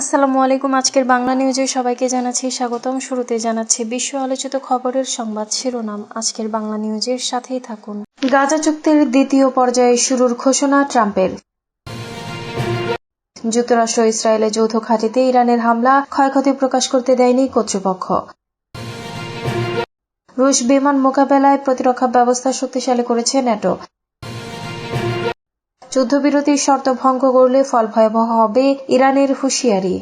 আসসালামু আলাইকুম, আজকের বাংলা নিউজে সবাইকে জানাচ্ছি স্বাগতম। শুরুতে জানাচ্ছি বিশ্ব আলোচিত খবরের সংবাদ শিরোনাম। আজকের বাংলা নিউজের সাথেই থাকুন। গাজা চুক্তির দ্বিতীয় পর্যায়ে শুরুর ঘোষণা ট্রাম্পের। যুক্তরাষ্ট্র ইসরায়েলের যৌথ ঘাঁটিতে ইরানের হামলা ক্ষয়ক্ষতি প্রকাশ করতে দেয়নি কর্তৃপক্ষ। রুশ বিমান মোকাবেলায় প্রতিরক্ষা ব্যবস্থা শক্তিশালী করেছে ন্যাটো। যুদ্ধবিরতির শর্ত ভঙ্গ করলে ফল ভয়াবহ হবে ইরানের হুঁশিয়ারি।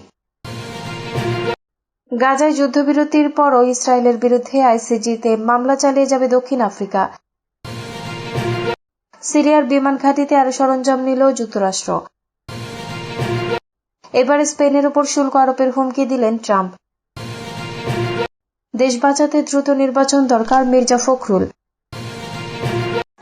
গাজায় যুদ্ধবিরতির পরও ইসরায়েলের বিরুদ্ধে আইসিজিতে মামলা চালিয়ে যাবে দক্ষিণ আফ্রিকা। সিরিয়ার বিমান ঘাঁটিতে আরও সরঞ্জাম নিল যুক্তরাষ্ট্র। এবার স্পেনের উপর শুল্ক আরোপের হুমকি দিলেন ট্রাম্প। দেশ বাঁচাতে দ্রুত নির্বাচন দরকার মির্জা ফখরুল।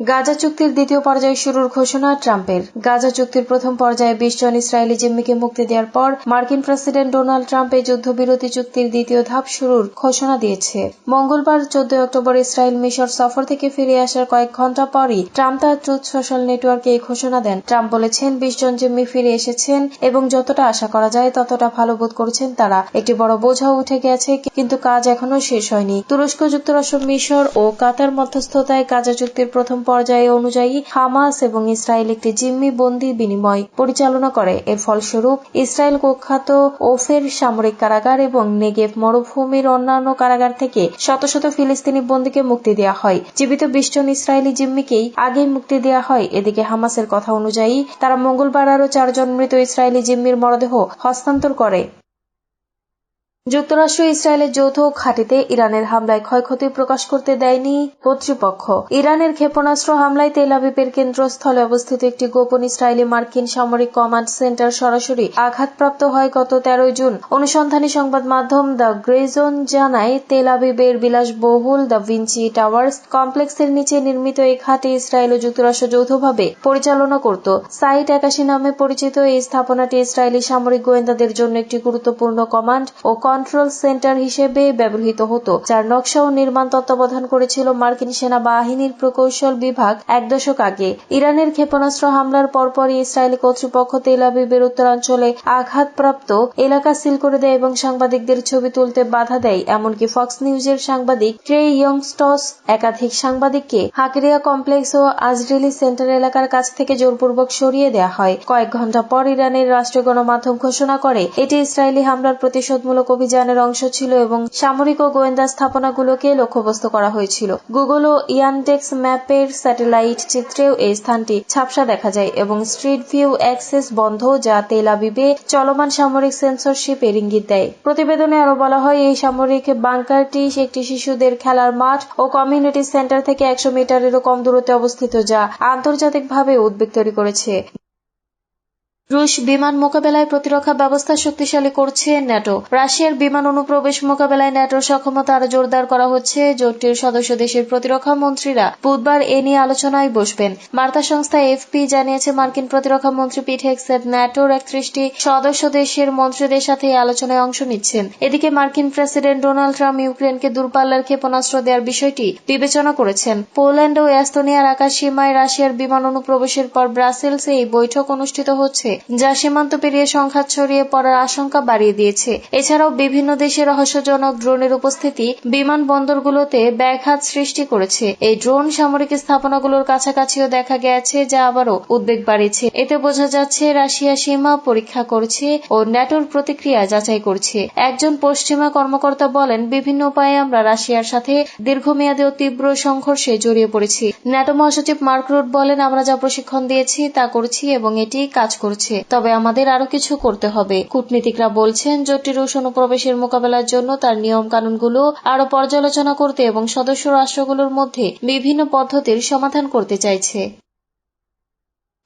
গাজা চুক্তির দ্বিতীয় পর্যায়ে শুরুর ঘোষণা ট্রাম্পের। গাজা চুক্তির প্রথম পর্যায়ে বিশ জন ইসরায়েলি জিম্মিকে মুক্তি দেওয়ার পর মার্কিন প্রেসিডেন্ট ডোনাল্ড ট্রাম্প এই যুদ্ধবিরতি চুক্তির দ্বিতীয় ধাপ শুরুর ঘোষণা দিয়েছে। মঙ্গলবার চোদ্দ অক্টোবর ইসরায়েল মিশর সফর থেকে ফিরে আসার কয়েক ঘণ্টা পরই ট্রাম্প তার ট্রুথ সোশ্যাল নেটওয়ার্কে এই ঘোষণা দেন। ট্রাম্প বলেছেন বিশ জন জিম্মি ফিরে এসেছেন এবং যতটা আশা করা যায় ততটা ভালো বোধ করছেন তারা। একটি বড় বোঝাও উঠে গেছে কিন্তু কাজ এখনও শেষ হয়নি। তুরস্ক যুক্তরাষ্ট্র, মিশর ও কাতার মধ্যস্থতায় গাজা চুক্তির প্রথম পর্যায়ে অনুযায়ী হামাস এবং ইসরায়েল একটি জিম্মি বন্দি বিনিময় পরিচালনা করে। এর ফলস্বরূপ, ইসরায়েল কুখ্যাত ওফের সামরিক কারাগার এবং নেগেভ মরুভূমির অন্যান্য কারাগার থেকে শত শত ফিলিস্তিনি বন্দীকে মুক্তি দেওয়া হয়। জীবিত বিশ জন ইসরায়েলি জিম্মিকেই আগেই মুক্তি দেওয়া হয়। এদিকে হামাসের কথা অনুযায়ী, তারা মঙ্গলবার আরও চারজন মৃত ইসরায়েলি জিম্মির মরদেহ হস্তান্তর করে। যুক্তরাষ্ট্র ইসরায়েলের যৌথ ঘাঁটিতে ইরানের হামলায় ক্ষয়ক্ষতি প্রকাশ করতে দেয়নি কর্তৃপক্ষ। ইরানের ক্ষেপণাস্ত্র হামলায় তেল আবিবের কেন্দ্রস্থলে অবস্থিত একটি গোপন ইসরায়েলি মার্কিন সামরিক কমান্ড সেন্টার সরাসরি আঘাতপ্রাপ্ত হয় গত তেরোই জুন। অনুসন্ধানী সংবাদ মাধ্যম দ্য গ্রেজন জানায়, তেল আবিবের বিলাসবহুল দ্য ভিঞ্চি টাওয়ার্স কমপ্লেক্সের নিচে নির্মিত এই ঘাঁটি ইসরায়েল ও যুক্তরাষ্ট্র যৌথভাবে পরিচালনা করত। সাইট একাশি নামে পরিচিত এই স্থাপনাটি ইসরায়েলি সামরিক গোয়েন্দাদের জন্য একটি গুরুত্বপূর্ণ কমান্ড ও কন্ট্রোল সেন্টার হিসেবে ব্যবহৃত হতো, যার নকশা ও নির্মাণ তত্ত্বাবধান করেছিল মার্কিন সেনাবাহিনীর প্রকৌশল বিভাগ এক দশক আগে। ইরানের ক্ষেপণাস্ত্র হামলার পরপরই ইসরায়েলি কর্তৃপক্ষ তেল আবিবের উত্তরাঞ্চলে আঘাতপ্রাপ্ত এলাকা সিল করে দেয় এবং সাংবাদিকদের ছবি তুলতে বাধা দেয়, এমনকি ফক্স নিউজের সাংবাদিক ট্রে ইয়ংস্টস একাধিক সাংবাদিককে হাকিরিয়া কমপ্লেক্স ও আজরেলি সেন্টার এলাকার কাছ থেকে জোরপূর্বক সরিয়ে দেওয়া হয়। কয়েক ঘণ্টা পর ইরানের রাষ্ট্রীয় গণমাধ্যম ঘোষণা করে, এটি ইসরায়েলি হামলার প্রতিশোধমূলক অভিযানের অংশ ছিল এবং সামরিক ও গোয়েন্দা স্থাপনাগুলোকে লক্ষ্যবস্তু করা হয়েছিল। গুগল ও ইয়ানটেক্স ম্যাপের স্যাটেলাইট চিত্রেও এই স্থানটি ছাপসা দেখা যায় এবং স্ট্রিট ভিউ অ্যাক্সেস বন্ধ, যা তেল আবিবে চলমান সামরিক সেন্সরশিপের ইঙ্গিত দেয়। প্রতিবেদনে আরও বলা হয়, এই সামরিক বাংকারটি একটি শিশুদের খেলার মাঠ ও কমিউনিটি সেন্টার থেকে একশো মিটারেরও কম দূরত্বে অবস্থিত, যা আন্তর্জাতিকভাবে উদ্বেগ তৈরি করেছে। রুশ বিমান মোকাবেলায় প্রতিরক্ষা ব্যবস্থা শক্তিশালী করছে ন্যাটো। রাশিয়ার বিমান অনুপ্রবেশ মোকাবেলায় ন্যাটোর সক্ষমতা আরও জোরদার করা হচ্ছে। জোটটির সদস্য দেশের প্রতিরক্ষা মন্ত্রীরা বুধবার এ নিয়ে আলোচনায় বসবেন। বার্তা সংস্থা এফপি জানিয়েছে, মার্কিন প্রতিরক্ষা মন্ত্রী পিট ন্যাটোর একত্রিশটি সদস্য দেশের মন্ত্রীদের সাথে এই আলোচনায় অংশ নিচ্ছেন। এদিকে মার্কিন প্রেসিডেন্ট ডোনাল্ড ট্রাম্প ইউক্রেনকে দূরপাল্লার ক্ষেপণাস্ত্র দেওয়ার বিষয়টি বিবেচনা করেছেন। পোল্যান্ড ও এস্তোনিয়ার আকাশ সীমায় রাশিয়ার বিমান অনুপ্রবেশের পর ব্রাসেলসে এই বৈঠক অনুষ্ঠিত হচ্ছে। যা সীমান্ত পেরিয়ে সংঘাত ছড়িয়ে পড়ার আশঙ্কা বাড়িয়ে দিয়েছে। এছাড়াও বিভিন্ন দেশে রহস্যজনক ড্রোনের উপস্থিতি বিমান বন্দরগুলোতে ব্যাঘাত সৃষ্টি করেছে। এই ড্রোন সামরিক স্থাপনাগুলোর কাছাকাছিও দেখা গেছে, যা আবারও উদ্বেগ বাড়িয়েছে। এতে বোঝা যাচ্ছে, রাশিয়া সীমা পরীক্ষা করছে ও ন্যাটোর প্রতিক্রিয়া যাচাই করছে। একজন পশ্চিমা কর্মকর্তা বলেন, বিভিন্ন উপায়ে আমরা রাশিয়ার সাথে দীর্ঘমেয়াদী ও তীব্র সংঘর্ষে জড়িয়ে পড়েছি। ন্যাটো মহাসচিব মার্ক রুট বলেন, আমরা যা প্রশিক্ষণ দিয়েছি তা করছি এবং এটি কাজ করছে। তবে আমাদের আরও কিছু করতে হবে। কূটনীতিকরা বলছেন, জোটটি রুশ অনুপ্রবেশের মোকাবেলার জন্য তার নিয়ম কানুনগুলো আরও পর্যালোচনা করতে এবং সদস্য রাষ্ট্রগুলোর মধ্যে বিভিন্ন পদ্ধতির সমাধান করতে চাইছে।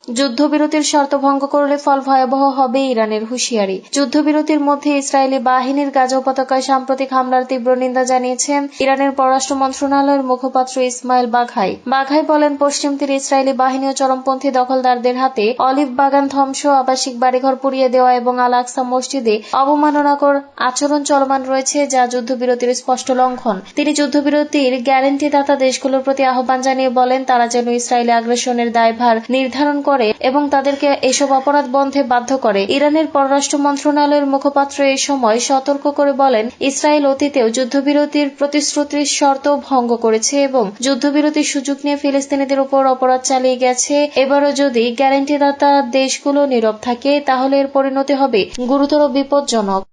যুদ্ধবিরতির শর্ত ভঙ্গ করলে ফল ভয়াবহ হবে ইরানের হুঁশিয়ারি। যুদ্ধবিরতির মধ্যে ইসরায়েলি বাহিনীর গাজা উপত্যকায় সাম্প্রতিক হামলার তীব্র নিন্দা জানিয়েছেন ইরানের পররাষ্ট্র মন্ত্রণালয়ের মুখপাত্র ইসমাইল বাঘাই। বাঘাই বলেন, পশ্চিম তীরে ইসরায়েলি বাহিনী ও চরমপন্থী দখলদারদের হাতে অলিভ বাগান ধ্বংস, আবাসিক বাড়িঘর পুড়িয়ে দেওয়া এবং আল আকসা মসজিদে অবমাননাকর আচরণ চলমান রয়েছে, যা যুদ্ধবিরতির স্পষ্ট লঙ্ঘন। তিনি যুদ্ধবিরতির গ্যারেন্টিদাতা দেশগুলোর প্রতি আহ্বান জানিয়ে বলেন, তারা যেন ইসরায়েলি আগ্রাসনের দায়ভার নির্ধারণ করে করে এবং তাদেরকে এসব অপরাধ বন্ধে বাধ্য করে। ইরানের পররাষ্ট্র মন্ত্রণালয়ের মুখপাত্র এ সময় সতর্ক করে বলেন, ইসরায়েল অতীতেও যুদ্ধবিরতির প্রতিশ্রুতির শর্ত ভঙ্গ করেছে এবং যুদ্ধবিরতির সুযোগ নিয়ে ফিলিস্তিনিদের উপর অপরাধ চালিয়ে গেছে। এবারও যদি গ্যারান্টিদাতা দেশগুলো নীরব থাকে, তাহলে এর পরিণতি হবে গুরুতর বিপজ্জনক।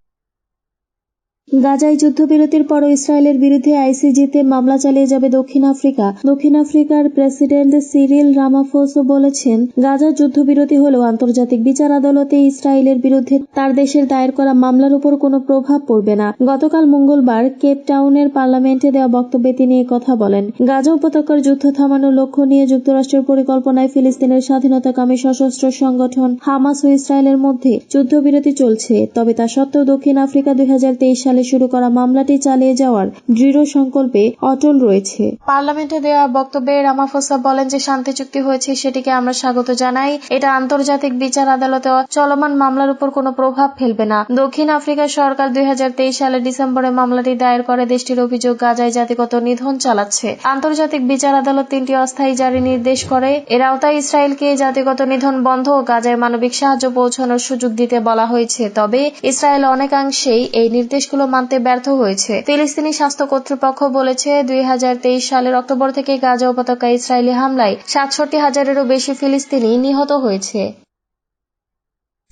গাজায় যুদ্ধবিরতির পরও ইসরায়েলের বিরুদ্ধে আইসিজিতে মামলা চালিয়ে যাবে দক্ষিণ আফ্রিকা। দক্ষিণ আফ্রিকার প্রেসিডেন্ট সিরিল রামাফোসো বলেছেন, গাজার যুদ্ধবিরতি হলেও আন্তর্জাতিক বিচার আদালতে ইসরায়েলের বিরুদ্ধে তার দেশের দায়ের করা মামলার উপর কোনো প্রভাব পড়বে না। গতকাল মঙ্গলবার কেপ টাউনের পার্লামেন্টে দেওয়া বক্তব্যে তিনি কথা বলেন, গাজা উপত্যকার যুদ্ধ থামানোর লক্ষ্য নিয়ে যুক্তরাষ্ট্রের পরিকল্পনায় ফিলিস্তিনের স্বাধীনতাকামী সশস্ত্র সংগঠন হামাস ও ইসরায়েলের মধ্যে যুদ্ধবিরতি চলছে, তবে তা সত্ত্বেও দক্ষিণ আফ্রিকা দুই হাজার তেইশ সালে শুরু করা মামলাটি চালিয়ে যাওয়ার দৃঢ় সংকল্পে অটল রয়েছে। পার্লামেন্টে দেওয়া বক্তব্যে রামাফোসা বলেন যে শান্তি চুক্তি হয়েছে, সেটিকে আমরা স্বাগত জানাই। এটা আন্তর্জাতিক বিচার আদালতে চলমান মামলার উপর কোনো প্রভাব ফেলবে না। দক্ষিণ আফ্রিকা সরকার দুই সালের ডিসেম্বরে মামলাটি দায়ের করে। দেশটির অভিযোগ, গাজায় জাতিগত নিধন চালাচ্ছে। আন্তর্জাতিক বিচার আদালত তিনটি অস্থায়ী জারি নির্দেশ করে। এর আওতায় ইসরায়েলকে জাতিগত নিধন বন্ধ ও গাজায় মানবিক সাহায্য পৌঁছানোর সুযোগ দিতে বলা হয়েছে। তবে ইসরায়েল অনেকাংশেই এই নির্দেশগুলো মানতে ব্যর্থ হয়েছে। ফিলিস্তিনি স্বাস্থ্য কর্তৃপক্ষ বলেছে, দুই হাজার তেইশ সালের অক্টোবর থেকে গাজা উপত্যকায় ইসরায়েলি হামলায় সাতষট্টি হাজারেরও বেশি ফিলিস্তিনি নিহত হয়েছে।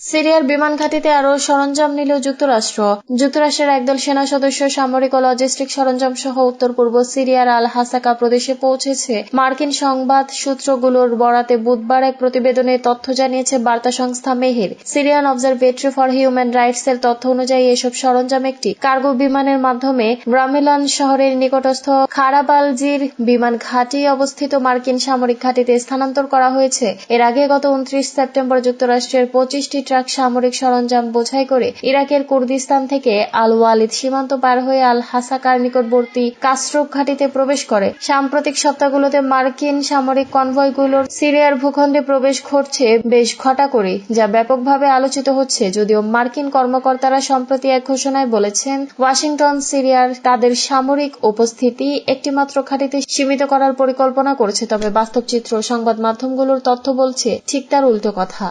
সিরিয়ার বিমান ঘাঁটিতে আরও সরঞ্জাম নিল যুক্তরাষ্ট্র। যুক্তরাষ্ট্রের একদল সেনা সদস্য, সামরিক ও লজিস্টিক সরঞ্জাম সহ উত্তর পূর্ব সিরিয়ার আল হাসাকা প্রদেশে পৌঁছেছে। মার্কিন সংবাদ সূত্রগুলোর বরাতে বুধবার এক প্রতিবেদনে তথ্য জানিয়েছে বার্তা সংস্থা Mehr. Syrian Observatory for Human Rights এর তথ্য অনুযায়ী এসব সরঞ্জাম একটি কার্গো বিমানের মাধ্যমে ব্রামিলান শহরের নিকটস্থ খারাবালজির বিমান ঘাঁটি অবস্থিত মার্কিন সামরিক ঘাঁটিতে স্থানান্তর করা হয়েছে। এর আগে গত উনত্রিশ সেপ্টেম্বর যুক্তরাষ্ট্রের পঁচিশটি ট্রাক সামরিক সরঞ্জাম বোঝাই করে ইরাকের কুর্দিস্তান থেকে আল ওয়ালিদ সীমান্ত পার হয়ে আল হাসাকার নিকটবর্তী কাস্ট্রোক ঘাটিতে প্রবেশ করে। সাম্প্রতিক সপ্তাহগুলোতে মার্কিন সামরিক কনভয়গুলোর সিরিয়ার ভূখণ্ডে প্রবেশ ঘটছে বেশ ঘটা করে, যা ব্যাপকভাবে আলোচিত হচ্ছে, যদিও মার্কিন কর্মকর্তারা সম্প্রতি এক ঘোষণায় বলেছেন, ওয়াশিংটন, সিরিয়ার তাদের সামরিক উপস্থিতি একটিমাত্র ঘাটিতে সীমিত করার পরিকল্পনা করেছে, তবে বাস্তব চিত্র সংবাদ মাধ্যমগুলোর তথ্য বলছে, ঠিক তার উল্টো কথা।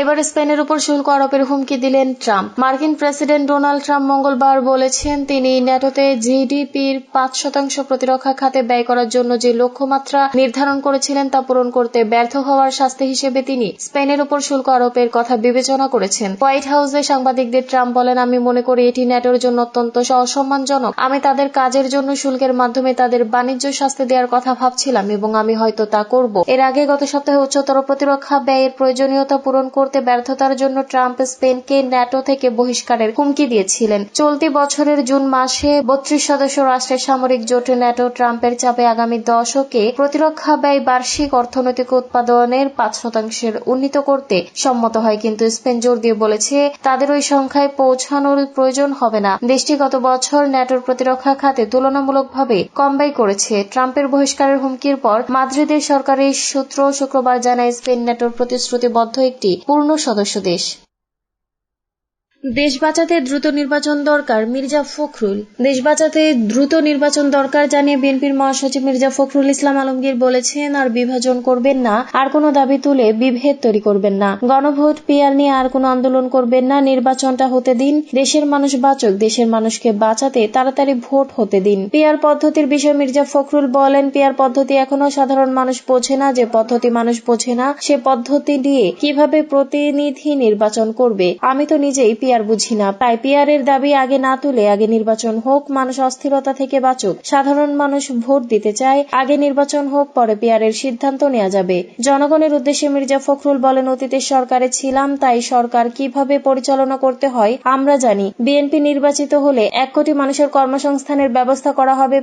এবার স্পেনের উপর শুল্ক আরোপের হুমকি দিলেন ট্রাম্প। মার্কিন প্রেসিডেন্ট ডোনাল্ড ট্রাম্প মঙ্গলবার বলেছেন, তিনি ন্যাটোতে জিডিপির পাঁচ শতাংশ প্রতিরক্ষা খাতে ব্যয় করার জন্য যে লক্ষ্যমাত্রা নির্ধারণ করেছিলেন তা পূরণ করতে ব্যর্থ হওয়ার শাস্তি হিসেবে তিনি স্পেনের উপর শুল্ক আরোপের কথা বিবেচনা করেছেন। হোয়াইট হাউসে সাংবাদিকদের ট্রাম্প বলেন, আমি মনে করি এটি ন্যাটোর জন্য অত্যন্ত অসম্মানজনক। আমি তাদের কাজের জন্য শুল্কের মাধ্যমে তাদের বাণিজ্য শাস্তি দেওয়ার কথা ভাবছিলাম এবং আমি হয়তো তা করব। এর আগে গত সপ্তাহে উচ্চতর প্রতিরক্ষা ব্যয়ের প্রয়োজনীয়তা পূরণ করতে ব্যর্থতার জন্য ট্রাম্প স্পেনকে ন্যাটো থেকে বহিষ্কারের হুমকি দিয়েছিলেন। চলতি বছরের জুন মাসে বত্রিশ সদস্য রাষ্ট্রের সামরিক জোট ন্যাটো ট্রাম্পের চাপে আগামী দশকে প্রতিরক্ষা ব্যয় বার্ষিক অর্থনৈতিক উৎপাদনের পাঁচ শতাংশের উন্নীত করতে সম্মত হয়। কিন্তু স্পেন জোর দিয়ে বলেছে, তাদের ওই সংখ্যায় পৌঁছানোর প্রয়োজন হবে না। দেশটি গত বছর ন্যাটোর প্রতিরক্ষা খাতে তুলনামূলকভাবে কম ব্যয় করেছে। ট্রাম্পের বহিষ্কারের হুমকির পর মাদ্রিদের সরকারি সূত্র শুক্রবার জানায়, স্পেন ন্যাটোর প্রতিশ্রুতিবদ্ধ একটি পূর্ণ সদস্য দেশ। দেশ বাঁচাতে দ্রুত নির্বাচন দরকার মির্জা ফখরুল। দেশ বাঁচাতে দ্রুত নির্বাচন দরকার জানিয়ে বিএনপির মহাসচিব মির্জা ফখরুল ইসলাম আলমগীর বলেছেন, আর বিভাজন করবেন না, আর কোনো দাবি তুলে বিভেদ তৈরি করবেন না। গণভোট পিয়ার নিয়ে আর কোনো আন্দোলন করবেন না, নির্বাচনটা হতে দিন, দেশের মানুষ বাঁচক, দেশের মানুষকে বাঁচাতে তাড়াতাড়ি ভোট হতে দিন। পিয়ার পদ্ধতির বিষয়ে মির্জা ফখরুল বলেন, পিয়ার পদ্ধতি এখনও সাধারণ মানুষ বোঝে না, যে পদ্ধতি মানুষ বোঝে না, সে পদ্ধতি দিয়ে কীভাবে প্রতিনিধি নির্বাচন করবে। আমি তো নিজেই পিয়ার বুঝি না। তাই পিয়ারের দাবি আগে না তুলে আগে নির্বাচন হোক, মানুষ অস্থিরতা থেকে বাঁচুক। সাধারণ মানুষ ভোট দিতে চায়, আগে নির্বাচন হোক, পরে পিয়ারের সিদ্ধান্ত নেওয়া যাবে। জনগণের উদ্দেশ্যে মির্জা ফখরুল বলেন অতীতের সরকারে ছিলাম, তাই সরকার কীভাবে পরিচালনা করতে হয়, আমরা জানি। বিএনপি নির্বাচিত হলে এক কোটি মানুষের কর্মসংস্থানের ব্যবস্থা করা হবে